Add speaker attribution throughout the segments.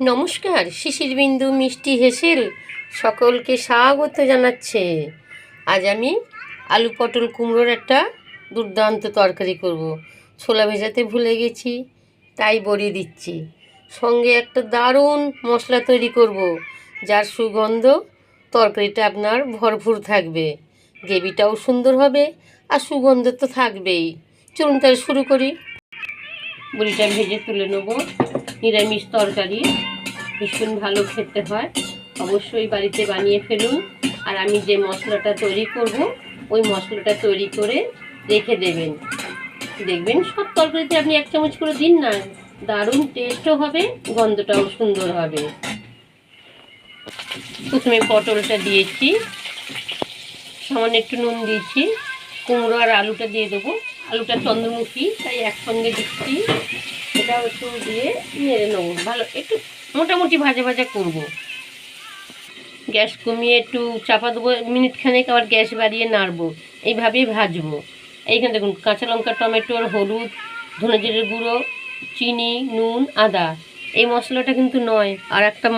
Speaker 1: নমস্কার শিশির বিন্দু মিষ্টি হেসেল সকলকে স্বাগত জানাচ্ছে। আজ আমি আলু পটল কুমড়োর একটা দুর্দান্ত তরকারি করব। ছোলা ভেজাতে ভুলে গেছি, তাই বড়ি দিচ্ছি। সঙ্গে একটা দারুণ মশলা তৈরি করব। যার সুগন্ধ তরকারিটা আপনার ভরপুর থাকবে। গ্রেভিটাও সুন্দর হবে আর সুগন্ধ তো থাকবেই। চলুন তাহলে শুরু করি। বড়িটা ভেজে তুলে নেব। নিরামিষ তরকারি, ভীষণ ভালো খেতে হয়। অবশ্যই বাড়িতে বানিয়ে ফেলুন। আর আমি যে মশলাটা তৈরি করব, ওই মশলাটা তৈরি করে রেখে দেবেন। দেখবেন সব তরকারিতে আপনি এক চামচ করে দিন না, দারুণ টেস্টও হবে, গন্ধটাও সুন্দর হবে। প্রথমে পটলটা দিয়েছি, সামান্য একটু নুন দিয়েছি, কুমড়ো আর আলুটা দিয়ে দেবো। আলুটা চন্দ্রমুখী, তাই একসঙ্গে দিচ্ছি। এটা একটু দিয়ে নেড়ে নেব। ভালো, একটু মোটামুটি ভাজা ভাজা করব। গ্যাস কমিয়ে একটু চাপা দেবো মিনিট খানেক, আবার গ্যাস বাড়িয়ে নাড়বো। এইভাবেই ভাজবো। এইখানে দেখুন, কাঁচা লঙ্কা, টমেটোর হলুদ, ধনে জিরের গুঁড়ো, চিনি, নুন, আদা। এই মশলাটা কিন্তু নয়, আর একটা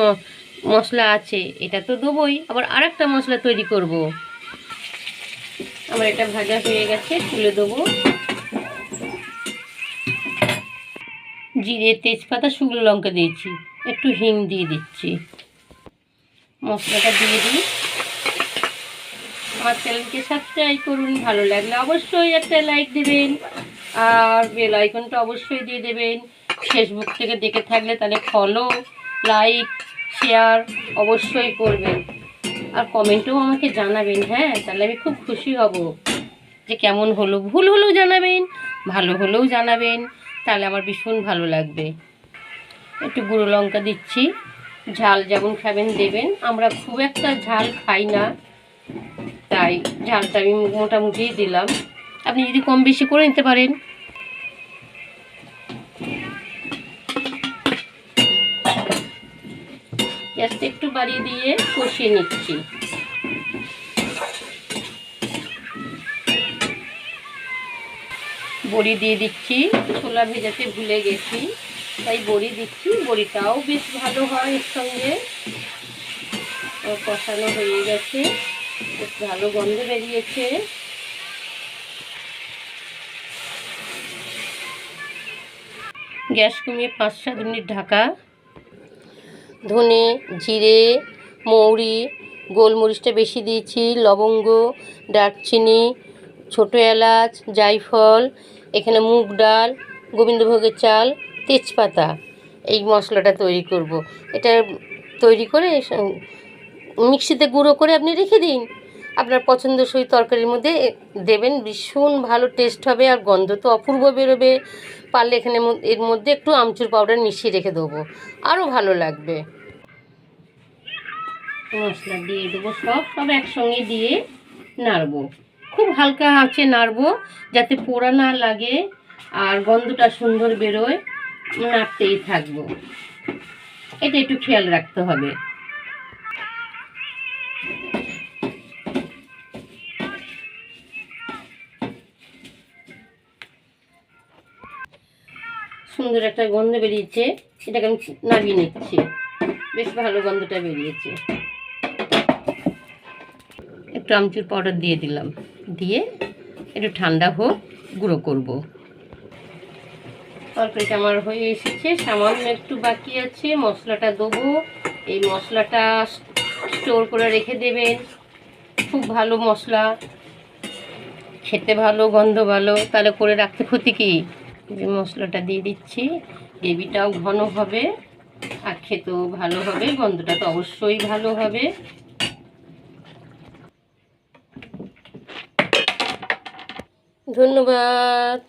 Speaker 1: মশলা আছে, এটা তো দেবোই। আবার আর একটা মশলা তৈরি করব। আমার এটা ভাজা হয়ে গেছে, তুলে দেবো। জিরে তেজপাতা, শুকনো লঙ্কা দিয়েছি। একটু হিং দিয়ে দিচ্ছি। মশলাটা দিয়ে দিই। আমার চ্যানেলকে সাবস্ক্রাইব করুন, ভালো লাগলে অবশ্যই একটা লাইক দেবেন। আর বেল আইকনটা অবশ্যই দিয়ে দেবেন। ফেসবুক থেকে দেখে থাকলে তাহলে ফলো লাইক শেয়ার অবশ্যই করবেন। আর কমেন্টেও আমাকে জানাবেন হ্যাঁ? তাহলে আমি খুব খুশি হব যে কেমন হলো। ভুল হলেও জানাবেন, ভালো হলেও জানাবেন। তাহলে আমার ভীষণ ভালো লাগবে। একটু গুঁড়ো লঙ্কা দিচ্ছি, ঝাল যেমন খাবেন দেবেন। আমরা খুব একটা ঝাল খাই না, তাই ঝালটা আমি মোটামুটি দিলাম। আপনি যদি কম বেশি করে নিতে পারেন। একটু বাড়িয়ে দিয়ে কষিয়ে নিচ্ছি। বড়ি দিয়ে দিচ্ছি। ছোলা ভেজাতে ভুলে গেছি, তাই বড়ি দিচ্ছি। বড়িটাও বেশ ভালো হয় এর সঙ্গে। কষানো হয়ে গেছে, বেশ ভালো গন্ধ বেরিয়েছে। গ্যাস কমিয়ে পাঁচ সাত মিনিট ঢাকা। ধনে, জিরে, মৌরি, গোলমরিচটা বেশি দিয়েছি, লবঙ্গ দারচিনি ছোটো এলাচ, জায়ফল, এখানে মুগ ডাল, গোবিন্দভোগের চাল, তেজপাতা এই মশলাটা তৈরি করব। এটা তৈরি করে মিক্সিতে গুঁড়ো করে আপনি রেখে দিন। আপনার পছন্দসই তরকারির মধ্যে দেবেন। ভীষণ ভালো টেস্ট হবে আর গন্ধ তো অপূর্ব বেরোবে। পারলে এখানে এর মধ্যে একটু আমচুর পাউডার মিশিয়ে রেখে দেবো। আরও ভালো লাগবে। মশলা দিয়ে দেবো সব। সব একসঙ্গে দিয়ে নাড়বো। খুব হালকা আঁচে নাড়বো যাতে পোড়া না লাগে আর গন্ধটা সুন্দর বেরোয়, নাড়তেই থাকব। এটা একটু খেয়াল রাখতে হবে। সুন্দর একটা গন্ধ বেরিয়েছে, এটাকে আমি নামিয়ে নিচ্ছি। বেশ ভালো গন্ধটা বেরিয়েছে। একটু আমচুর পাউডার দিয়ে দিলাম। একটু ঠান্ডা হোক, গুঁড়ো করব। তরকারিটা আমার হয়ে এসেছে, সামান্য একটু বাকি আছে, মশলাটা দেবো। এই মশলাটা স্টোর করে রেখে দেবেন। খুব ভালো মশলা, খেতে ভালো, গন্ধ ভালো, তাহলে করে রাখতে ক্ষতি কি? যে মশলাটা দিয়ে দিচ্ছি, গ্রেভিটাও ঘন হবে, আর খেতেও ভালো হবে, গন্ধটা তো অবশ্যই ভালো হবে। ধন্যবাদ।